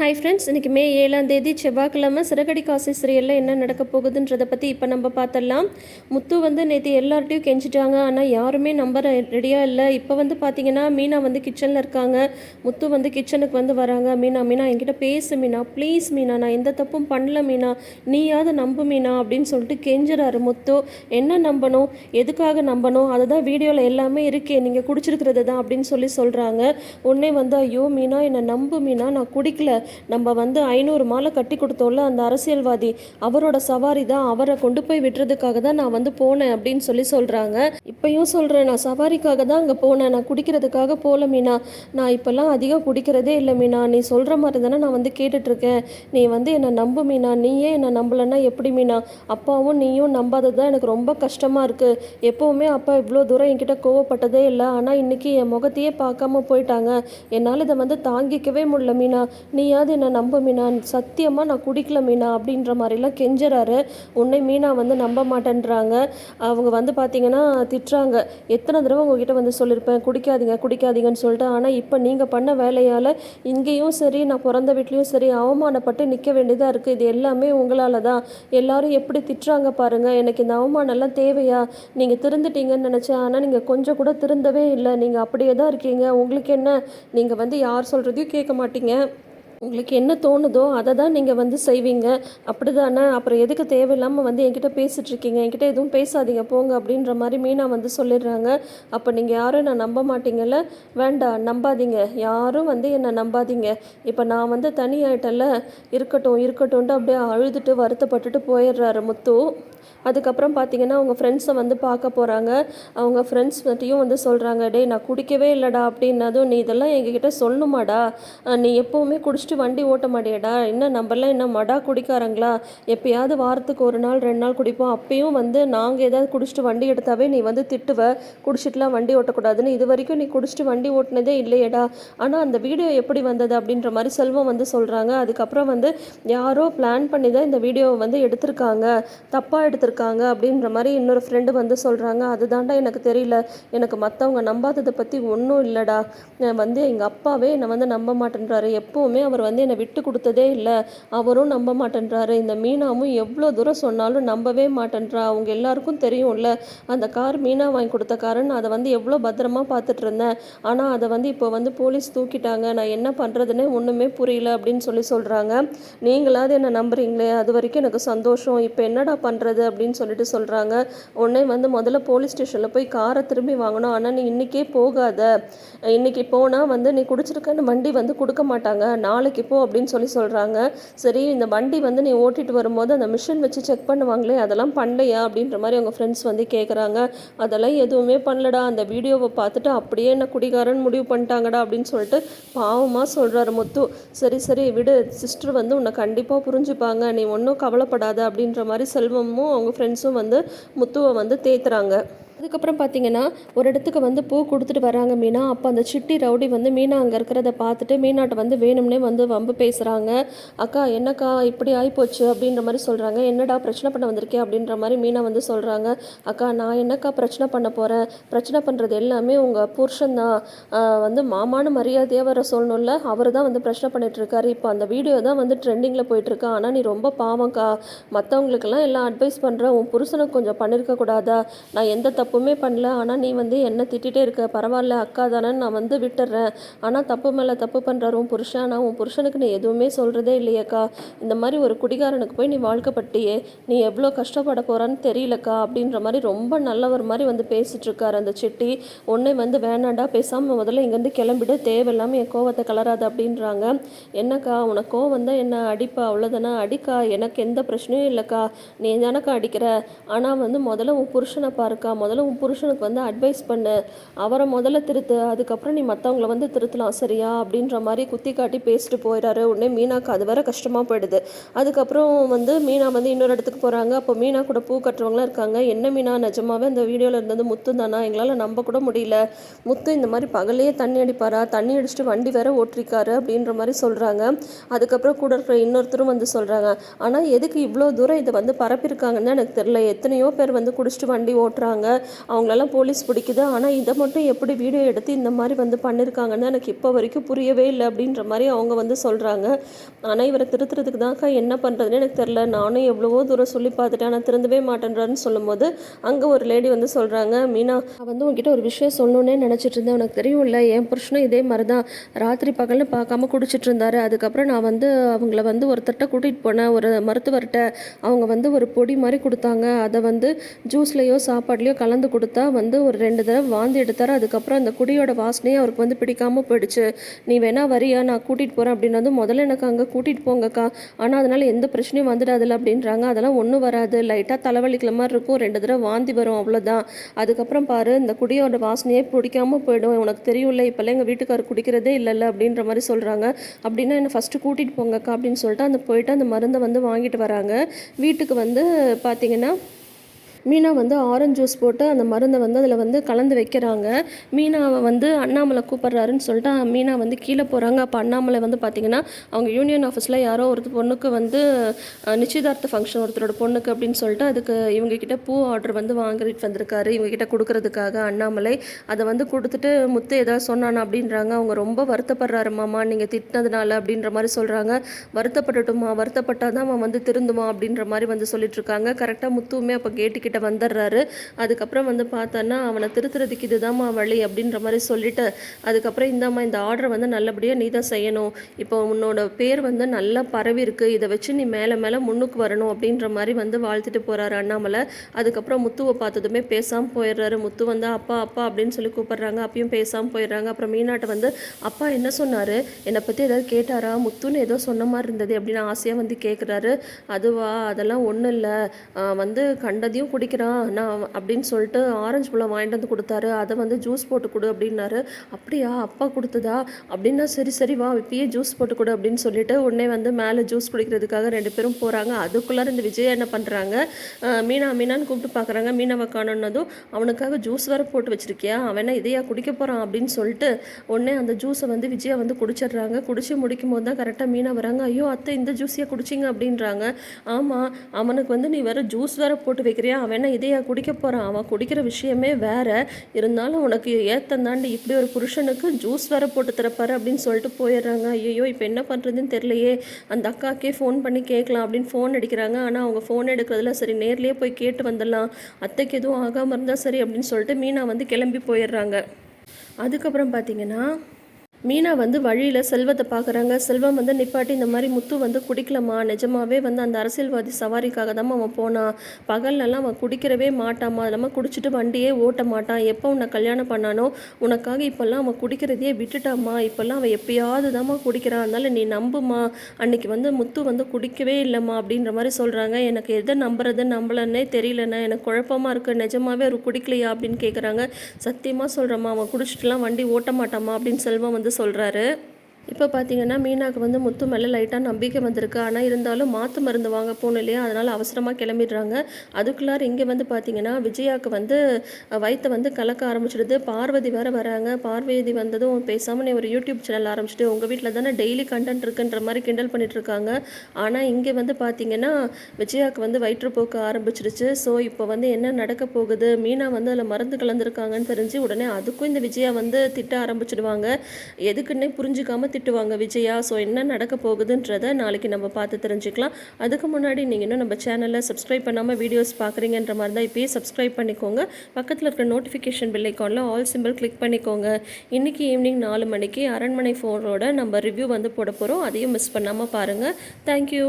Hi friends இன்றைக்கி மே ஏழாம் தேதி செவ்வாய்க்கிழமை சிறகடி காசி சீரியலில் என்ன நடக்க போகுதுன்றதை பற்றி இப்போ நம்ம பார்த்துடலாம். முத்து வந்து நேற்று எல்லார்ட்டையும் கெஞ்சிட்டாங்க. ஆனால் யாருமே நம்பர் ரெடியாக இல்லை. இப்போ வந்து பார்த்தீங்கன்னா மீனா வந்து கிச்சனில் இருக்காங்க. முத்து வந்து கிச்சனுக்கு வந்து வராங்க. மீனா மீனா என்கிட்ட பேசு மீனா. ப்ளீஸ் மீனா நான் எந்த தப்பும் பண்ணல மீனா. நீயாவது நம்பு மீனா அப்படின்னு சொல்லிட்டு கெஞ்சுறாரு முத்து. என்ன நம்பணும்? எதுக்காக நம்பணும்? அதுதான் வீடியோவில் எல்லாமே இருக்கே. நீங்கள் குடிச்சிருக்கிறது தான் அப்படின்னு சொல்லி சொல்கிறாங்க உடனே வந்து ஐயோ மீனா என்னை நம்பு மீனா. நான் குடிக்கல. நம்ம வந்து ஐநூறு மாலை கட்டி கொடுத்தோம்ல அந்த அரசியல்வாதி அவரோட சவாரி தான் அவரை கொண்டு போய் விட்டுறதுக்காக தான் நான் வந்து போனேன் அப்படின்னு சொல்லி சொல்கிறாங்க இப்பயும் சொல்கிறேன் நான் சவாரிக்காக தான் அங்கே போனேன். நான் குடிக்கிறதுக்காக போகல மீனா. நான் இப்போல்லாம் அதிகம் குடிக்கிறதே இல்லை மீனா. நீ சொல்கிற மாதிரி தானே நான் வந்து கேட்டுட்ருக்கேன் நீ வந்து என்னை நம்பு மீனா. நீயே என்னை நம்பலைன்னா எப்படி மீனா? அப்பாவும் நீயும் நம்பாதது தான் எனக்கு ரொம்ப கஷ்டமாக இருக்குது எப்போவுமே அப்பா இவ்வளோ தூரம் என்கிட்ட கோவப்பட்டதே இல்லை. ஆனால் இன்றைக்கி என் முகத்தையே பார்க்காம போயிட்டாங்க. என்னால் இதை வந்து தாங்கிக்கவே முடியல மீனா. நீயா நீயாவது என்னை நம்ப மீனா? சத்தியமாக நான் குடிக்கல மீனா அப்படின்ற மாதிரிலாம் கெஞ்சுறாரு. உன்னை மீனா வந்து நம்ப மாட்டேன்றாங்க. அவங்க வந்து பார்த்தீங்கன்னா திட்டுறாங்க. எத்தனை தடவை உங்ககிட்ட வந்து சொல்லியிருப்பேன் குடிக்காதீங்க குடிக்காதீங்கன்னு சொல்லிட்டு. ஆனால் இப்போ நீங்கள் பண்ண வேலையால் இங்கேயும் சரி நான் பிறந்த வீட்லேயும் சரி அவமானப்பட்டு நிற்க வேண்டியதாக இருக்குது இது எல்லாமே உங்களால் தான் எல்லாரும் எப்படி திட்டுறாங்க பாருங்கள் எனக்கு இந்த அவமானம்லாம் தேவையா? நீங்கள் திருந்துட்டீங்கன்னு நினச்சேன். ஆனால் நீங்கள் கொஞ்சம் கூட திருந்தவே இல்லை. நீங்கள் அப்படியே தான் இருக்கீங்க. உங்களுக்கு என்ன? நீங்கள் வந்து யார் சொல்கிறதையும் கேட்க மாட்டீங்க. உங்களுக்கு என்ன தோணுதோ அதை தான் நீங்கள் வந்து செய்வீங்க. அப்படி தானே அப்புறம் எதுக்கு தேவையில்லாமல் வந்து என்கிட்ட பேசிகிட்டு இருக்கீங்க? என்கிட்ட எதுவும் பேசாதீங்க. போங்க அப்படின்ற மாதிரி மீனா வந்து சொல்லிடுறாங்க. அப்போ நீங்கள் யாரும் நான் நம்ப மாட்டீங்கல்ல? வேண்டாம். நம்பாதீங்க. யாரும் வந்து என்னை நம்பாதீங்க. இப்போ நான் வந்து தனியாயிட்டல இருக்கட்டும் இருக்கட்டும்ட்டு அப்படியே அழுதுட்டு வருத்தப்பட்டுட்டு போயிடுறாரு முத்து. அதுக்கப்புறம் பார்த்தீங்கன்னா அவங்க ஃப்ரெண்ட்ஸை வந்து பார்க்க போகிறாங்க அவங்க ஃப்ரெண்ட்ஸ் பற்றியும் வந்து சொல்கிறாங்க டே நான் குடிக்கவே இல்லைடா அப்படின்னதும் நீ இதெல்லாம் எங்ககிட்ட சொல்லணுமாடா நீ எப்போவுமே குடிச்சிட்டு வண்டி ஓட்ட மாட்டியடா. என்ன நம்மளாம் என்ன மடா குடிக்காரங்களா? எப்பயாவது வாரத்துக்கு ஒரு நாள் ரெண்டு நாள் குடிப்போம். அப்பயும் வந்து நாங்கள் ஏதாவது குடிச்சிட்டு வண்டி எடுத்தாவே நீ வந்து திட்டுவ. குடிச்சிட்டுலாம் வண்டி ஓட்டக்கூடாதுன்னு இது வரைக்கும் நீ குடிச்சிட்டு வண்டி ஓட்டினதே இல்லையடா. ஆனால் அந்த வீடியோ எப்படி வந்தது அப்படின்ற மாதிரி செல்வம் வந்து சொல்கிறாங்க அதுக்கப்புறம் வந்து யாரோ பிளான் பண்ணி தான் இந்த வீடியோவை வந்து எடுத்திருக்காங்க. தப்பாக எடுத்து எடுத்திருக்காங்க அப்படின்ற மாதிரி இன்னொரு ஃப்ரெண்டு வந்து சொல்கிறாங்க அதுதான்டா எனக்கு தெரியல. எனக்கு மற்றவங்க நம்பாததை பற்றி ஒன்றும் இல்லைடா. நான் வந்து எங்கள் அப்பாவே என்னை வந்து நம்ப மாட்டேன்றாரு. எப்போவுமே அவர் வந்து என்னை விட்டு கொடுத்ததே இல்லை. அவரும் நம்ப மாட்டேன்றாரு. இந்த மீனாவும் எவ்வளோ தூரம் சொன்னாலும் நம்பவே மாட்டேன்றா. அவங்க எல்லாருக்கும் தெரியும்ல. அந்த கார் மீனா வாங்கி கொடுத்த காருன்னு அதை வந்து எவ்வளோ பத்திரமா பார்த்துட்டு இருந்தேன். ஆனால் அதை வந்து இப்போ வந்து போலீஸ் தூக்கிட்டாங்க. நான் என்ன பண்ணுறதுனே ஒன்றுமே புரியல அப்படின்னு சொல்லி சொல்கிறாங்க நீங்களாவது என்ன நம்புறீங்களே. அது வரைக்கும் எனக்கு சந்தோஷம். இப்போ என்னடா பண்ணுறது அப்படின்னு சொல்லிட்டு சொல்கிறாங்க உடனே வந்து முதல்ல போலீஸ் ஸ்டேஷனில் போய் காரை திரும்பி வாங்கணும். ஆனால் நீ இன்றைக்கே போகாத. இன்றைக்கி போனால் வந்து நீ குடிச்சிருக்கன்னு வண்டி வந்து கொடுக்க மாட்டாங்க. நாளைக்கு போ அப்படின்னு சொல்லி சொல்கிறாங்க சரி இந்த வண்டி வந்து நீ ஓட்டிட்டு வரும்போது அந்த மிஷின் வச்சு செக் பண்ணுவாங்களே அதெல்லாம் பண்ணலையா அப்படின்ற மாதிரி அவங்க ஃப்ரெண்ட்ஸ் வந்து கேட்குறாங்க அதெல்லாம் எதுவுமே பண்ணலடா. அந்த வீடியோவை பார்த்துட்டு அப்படியே என்ன குடிகாரன் முடிவு பண்ணிட்டாங்கடா அப்படின்னு சொல்லிட்டு பாவமாக சொல்கிறாரு முத்து. சரி சரி விடு. சிஸ்டர் வந்து உன்னை கண்டிப்பாக புரிஞ்சுப்பாங்க. நீ ஒன்றும் கவலைப்படாத அப்படின்ற மாதிரி செல்வமும் அவங்க ஃப்ரெண்ட்ஸும் வந்து முத்துவை வந்து தேத்துறாங்க. அதுக்கப்புறம் பார்த்தீங்கன்னா ஒரு இடத்துக்கு வந்து பூ கொடுத்துட்டு வராங்க மீனா. அப்போ அந்த சிட்டி ரவுடி வந்து மீனா அங்கே இருக்கிறத பார்த்துட்டு மீனாட்ட வந்து வேணும்னே வந்து வம்பு பேசுகிறாங்க அக்கா என்னக்கா இப்படி ஆகிப்போச்சு அப்படின்ற மாதிரி சொல்கிறாங்க என்னடா பிரச்சனை பண்ண வந்திருக்கே? அப்படின்ற மாதிரி மீனா வந்து சொல்கிறாங்க அக்கா நான் என்னக்கா பிரச்சனை பண்ண போகிறேன் பிரச்சனை பண்ணுறது எல்லாமே உங்கள் புருஷன் தான். வந்து மாமான்னு மரியாதையாக வர சொல்லணும்ல. அவர் தான் வந்து பிரச்சனை பண்ணிட்டு இப்போ அந்த வீடியோ தான் வந்து ட்ரெண்டிங்கில் போயிட்டுருக்கு ஆனால் நீ ரொம்ப பாவம்க்கா. மற்றவங்களுக்கெல்லாம் எல்லாம் அட்வைஸ் பண்ணுற உன் புருஷனுக்கு கொஞ்சம் பண்ணியிருக்க கூடாதா? நான் எந்த தப்பு தப்புமே பண்ணல. ஆனால் நீ வந்து என்ன திட்டிகிட்டே இருக்க. பரவாயில்ல அக்கா தானே நான் வந்து விட்டுறேன். ஆனால் தப்பு மேலே தப்பு பண்ணுறாரு உன் புருஷன். ஆனால் உன் புருஷனுக்கு நீ எதுவுமே சொல்கிறதே இல்லையக்கா. இந்த மாதிரி ஒரு குடிகாரனுக்கு போய் நீ வாழ்க்கைப்பட்டியே. நீ எவ்வளோ கஷ்டப்பட போகிறான்னு தெரியலக்கா அப்படின்ற மாதிரி ரொம்ப நல்லவர் மாதிரி வந்து பேசிட்டு அந்த செட்டி. உன்னை வந்து வேணாண்டா பேசாமல் முதல்ல இங்கேருந்து கிளம்பிட. தேவையில்லாமல் என் கோவத்தை கலராது அப்படின்றாங்க. என்னக்கா உனக்கு கோவம் தான் என்ன அடிப்பா? அவ்வளோதானா அடிக்கா? எனக்கு எந்த பிரச்சனையும் இல்லைக்கா. நீ தானக்கா அடிக்கிற? ஆனால் வந்து முதல்ல உன் புருஷனை பாருக்கா. முதல்ல உன் புருஷனுக்கு வந்து அட்வைஸ் பண்ணு. அவரை முதல்ல திருத்து. அதுக்கப்புறம் நீ மற்றவங்கள வந்து திருத்தலாம். சரியா? அப்படின்ற மாதிரி குத்தி காட்டி பேசிட்டு போயிடாரு உடனே மீனாக்கு அது வேற கஷ்டமாக போயிடுது. அதுக்கப்புறம் வந்து மீனா வந்து இன்னொரு இடத்துக்கு போகிறாங்க அப்போ மீனா கூட பூ கட்டுறவங்களாம் இருக்காங்க. என்ன மீனா? நிஜமாவே அந்த வீடியோவில் இருந்தது முத்து தானா? எங்களால் நம்ப கூட முடியல. முத்து இந்த மாதிரி பகலையே தண்ணி அடிப்பாரா? தண்ணி அடிச்சுட்டு வண்டி வேற ஓட்டிருக்காரு அப்படின்ற மாதிரி சொல்கிறாங்க அதுக்கப்புறம் கூட இருக்கிற இன்னொருத்தரும் வந்து சொல்கிறாங்க ஆனால் எதுக்கு இவ்வளோ தூரம் இதை வந்து பரப்பியிருக்காங்கன்னு எனக்கு தெரியல. எத்தனையோ பேர் வந்து குடிச்சிட்டு வண்டி ஓட்டுறாங்க. அவங்களெல்லாம் போலீஸ் பிடிக்குது. ஆனால் இதை மட்டும் எப்படி வீடியோ எடுத்து இந்த மாதிரி வந்து பண்ணியிருக்காங்கன்னு எனக்கு இப்போ வரைக்கும் புரியவே இல்லை அப்படின்ற மாதிரி அவங்க வந்து சொல்கிறாங்க ஆனால் இவரை திருத்துறதுக்கு தான்க்கா என்ன பண்ணுறதுன்னு எனக்கு தெரில நானும் எவ்வளவோ தூரம் சொல்லி பார்த்துட்டேன். ஆனால் திருந்தவே மாட்டேன்றான்னு சொல்லும்போது அங்கே ஒரு லேடி வந்து சொல்கிறாங்க மீனா வந்து உங்ககிட்ட ஒரு விஷயம் சொல்லணுன்னே நினச்சிட்டு இருந்தேன். உனக்கு இல்லை என் புருஷனும் இதே மாதிரி தான் ராத்திரி பகல்னு பார்க்காம குடிச்சிட்டு இருந்தாரு. அதுக்கப்புறம் நான் வந்து அவங்கள வந்து ஒருத்தர்கிட்ட கூட்டிகிட்டு போனேன். ஒரு மருத்துவர்கிட்ட அவங்க வந்து ஒரு பொடி மாதிரி கொடுத்தாங்க. அதை வந்து ஜூஸ்லேயோ சாப்பாட்லேயோ கலந்து கொடுத்தா வந்து ஒரு ரெண்டு தடவை வாந்தி எடுத்தார். அதுக்கப்புறம் அந்த குடியோட வாசனையே அவருக்கு வந்து பிடிக்காமல் போயிடுச்சு. நீ வேணா வரியா? நான் கூட்டிகிட்டு போகிறேன் அப்படின்னு வந்து முதல்ல எனக்கு அங்கே கூட்டிகிட்டு போங்கக்கா. ஆனால் அதனால் எந்த பிரச்சனையும் வந்துடாதில்ல அப்படின்றாங்க. அதெல்லாம் ஒன்றும் வராது. லைட்டாக தலைவலிக்கிற மாதிரி இருக்கும். ரெண்டு தடவை வாந்தி வரும் அவ்வளோதான் அதுக்கப்புறம் பாரு இந்த குடியோட வாசனையே பிடிக்காமல் போயிடும். உனக்கு தெரியும்ல இப்போல்லாம் எங்கள் வீட்டுக்காரர் குடிக்கிறதே இல்லைல்ல அப்படின்ற மாதிரி சொல்கிறாங்க அப்படின்னா என்னை ஃபஸ்ட்டு கூட்டிகிட்டு போங்கக்கா அப்படின்னு சொல்லிட்டு அந்த போயிட்டு அந்த மருந்தை வந்து வாங்கிட்டு வராங்க. வீட்டுக்கு வந்து பார்த்தீங்கன்னா மீனா வந்து ஆரஞ்சு ஜூஸ் போட்டு அந்த மருந்தை வந்து அதில் வந்து கலந்து வைக்கிறாங்க. மீனாவை வந்து அண்ணாமலை கூப்பிட்றாருன்னு சொல்லிட்டு மீனா வந்து கீழே போகிறாங்க அப்போ அண்ணாமலை வந்து பார்த்தீங்கன்னா அவங்க யூனியன் ஆஃபீஸில் யாரோ ஒரு பொண்ணுக்கு வந்து நிச்சயதார்த்த ஃபங்க்ஷன் ஒருத்தரோட பொண்ணுக்கு அப்படின்னு சொல்லிட்டு அதுக்கு இவங்க கிட்ட பூ ஆர்டர் வந்து வாங்கிட்டு வந்திருக்காரு. இவங்க கிட்ட கொடுக்கறதுக்காக அண்ணாமலை. அதை வந்து கொடுத்துட்டு முத்து ஏதாவது சொன்னானா அப்படின்றாங்க. அவங்க ரொம்ப வருத்தப்படுறாரு மாமா நீங்கள் திட்டினதுனால அப்படின்ற மாதிரி சொல்கிறாங்க வருத்தப்பட்டுட்டுமா வருத்தப்பட்டால் தான் அவன் வந்து திருந்துமா அப்படின்ற மாதிரி வந்து சொல்லிட்டு இருக்காங்க. கரெக்டாக முத்துவுமே அப்போ கேட்டுக்கிட்டு கிட்ட வந்துடுறாரு அதுக்கப்புறம் வந்து பார்த்தோன்னா அவனை திருத்துறதுக்கு இதுதாம்மா வழி அப்படின்ற மாதிரி சொல்லிட்டு அதுக்கப்புறம் இந்தாம்மா இந்த ஆர்டரை வந்து நல்லபடியாக நீ தான் செய்யணும். இப்போ உன்னோட பேர் வந்து நல்லா பரவி இருக்கு இதை வச்சு நீ மேலே மேலே முன்னுக்கு வரணும் அப்படின்ற மாதிரி வந்து வாழ்த்துட்டு போகிறாரு அண்ணாமலை. அதுக்கப்புறம் முத்துவை பார்த்ததுமே பேசாமல் போயிடுறாரு. முத்து வந்து அப்பா அப்பா அப்படின்னு சொல்லி கூப்பிடுறாங்க. அப்பயும் பேசாமல் போயிடுறாங்க. அப்புறம் மீனாட்டை வந்து அப்பா என்ன சொன்னார்? என்னை பற்றி ஏதாவது கேட்டாரா? முத்துன்னு ஏதோ சொன்ன மாதிரி இருந்தது அப்படின்னு ஆசையாக வந்து கேட்குறாரு அதுவா அதெல்லாம் ஒன்றும் இல்லை. வந்து கண்டதையும் குடிக்கிறான் நான் அப்படின்னு சொல்லிட்டு ஆரஞ்சு பழம் வாங்கிட்டு வந்து கொடுத்தாரு. அதை வந்து ஜூஸ் போட்டு கொடு அப்படின்னாரு. அப்படியா அப்பா கொடுத்ததா? அப்படின்னா சரி சரி வா இப்பயே ஜூஸ் போட்டு கொடு அப்படின்னு சொல்லிட்டு உடனே வந்து மேலே ஜூஸ் குடிக்கிறதுக்காக ரெண்டு பேரும் போகிறாங்க அதுக்குள்ளார இந்த விஜய் என்ன பண்ணுறாங்க மீனா மீனான்னு கூப்பிட்டு பார்க்குறாங்க மீனாவை காணுன்னதும் அவனுக்காக ஜூஸ் வேறு போட்டு வச்சுருக்கியா? அவனா இதையா குடிக்க போகிறான் அப்படின்னு சொல்லிட்டு உடனே அந்த ஜூஸை வந்து விஜயா வந்து குடிச்சிடுறாங்க. குடிச்சு முடிக்கும் போது தான் கரெக்டாக மீனா வராங்க. ஐயோ அத்தை இந்த ஜூஸையா குடிச்சிங்க அப்படின்றாங்க. ஆமாம் அவனுக்கு வந்து நீ வேறு ஜூஸ் வேற போட்டு வைக்கிறியா? அவன் வேணால் இதையா குடிக்க போகிறான் அவன் குடிக்கிற விஷயமே வேறு. இருந்தாலும் உனக்கு ஏத்தம் தாண்டி இப்படி ஒரு புருஷனுக்கு ஜூஸ் வேற போட்டு தரப்பாரு அப்படின்னு சொல்லிட்டு போயிடுறாங்க. ஐயோ இப்போ என்ன பண்ணுறதுன்னு தெரியலையே. அந்த அக்காக்கே ஃபோன் பண்ணி கேட்கலாம் அப்படின்னு ஃபோன் அடிக்கிறாங்க. ஆனால் அவங்க ஃபோன் எடுக்கிறதுல சரி நேர்லேயே போய் கேட்டு வந்துடலாம். அத்தைக்கு எதுவும் ஆகாமல் இருந்தால் சரி அப்படின்னு சொல்லிட்டு மீனா வந்து கிளம்பி போயிடுறாங்க. அதுக்கப்புறம் பார்த்தீங்கன்னா மீனா வந்து வழியில் செல்வத்தை பார்க்குறாங்க செல்வம் வந்து நிப்பாட்டி இந்த மாதிரி முத்து வந்து குடிக்கலம்மா. நிஜமாவே வந்து அந்த அரசியல்வாதி சவாரிக்காக தான் அவன் போனான் பகல்லலாம் அவன் குடிக்கிறவே மாட்டாமா அது இல்லாமல் குடிச்சிட்டு வண்டியே ஓட்ட மாட்டான். எப்போ உன்னை கல்யாணம் பண்ணானோ உனக்காக இப்போல்லாம் அவன் குடிக்கிறதையே விட்டுட்டாம்மா. இப்போல்லாம் அவன் எப்பயாவது தாம்மா குடிக்கிறான். அதனால நீ நம்புமா அன்னைக்கு வந்து முத்து வந்து குடிக்கவே இல்லைம்மா அப்படின்ற மாதிரி சொல்கிறாங்க எனக்கு எதை நம்புறது நம்பலன்னே தெரியலண்ணே. எனக்கு குழப்பமாக இருக்குது நிஜமாவே அவர் குடிக்கலையா அப்படின்னு கேட்குறாங்க சத்தியமாக சொல்கிறேம்மா அவன் குடிச்சிட்டுலாம் வண்டி ஓட்ட மாட்டாம்மா அப்படின்னு செல்வம் வந்து சொல்கிறாரு இப்போ பார்த்தீங்கன்னா மீனாக்கு வந்து முத்து மேலே லைட்டாக நம்பிக்கை வந்திருக்கு. ஆனால் இருந்தாலும் மாற்று மருந்து வாங்க போகணும் இல்லையா? அதனால் அவசரமாக கிளம்பிடுறாங்க. அதுக்குள்ளார இங்கே வந்து பார்த்தீங்கன்னா விஜயாவுக்கு வந்து வயிற்றை வந்து கலக்க ஆரம்பிச்சிடுது. பார்வதி வேறு வராங்க. பார்வதி வந்ததும் பேசாமல் நீ ஒரு யூடியூப் சேனல் ஆரம்பிச்சிட்டு உங்கள் வீட்டில் தானே டெய்லி கண்டென்ட் இருக்குன்ற மாதிரி கிண்டல் பண்ணிகிட்ருக்காங்க ஆனால் இங்கே வந்து பார்த்தீங்கன்னா விஜயாவுக்கு வந்து வயிற்றுப்போக்கு ஆரம்பிச்சிருச்சு. ஸோ இப்போ வந்து என்ன நடக்க போகுது? மீனா வந்து அதில் மருந்து கலந்துருக்காங்கன்னு தெரிஞ்சு உடனே அதுக்கும் இந்த விஜயா வந்து திட்ட ஆரம்பிச்சிடுவாங்க. எதுக்குன்னே புரிஞ்சுக்காமல் திட்டுவாங்க விஜயா ஸோ என்ன நடக்க போகுதுன்றதை நாளைக்கு நம்ம பார்த்து தெரிஞ்சுக்கலாம். அதுக்கு முன்னாடி நீங்கள் இன்னும் நம்ம சேனலில் சப்ஸ்கிரைப் பண்ணாமல் வீடியோஸ் பார்க்குறீங்கன்ற மாதிரி தான் இப்போயே சப்ஸ்கிரைப் பண்ணிக்கோங்க. பக்கத்தில் இருக்கிற நோட்டிஃபிகேஷன் பில் ஐக்கானில் ஆல் சிம்பிள் கிளிக் பண்ணிக்கோங்க. இன்றைக்கி ஈவினிங் நாலு மணிக்கு அரண்மனை ஃபோனோட நம்ம ரிவ்யூ வந்து போட போகிறோம் அதையும் மிஸ் பண்ணாமல் பாருங்கள் தேங்க்யூ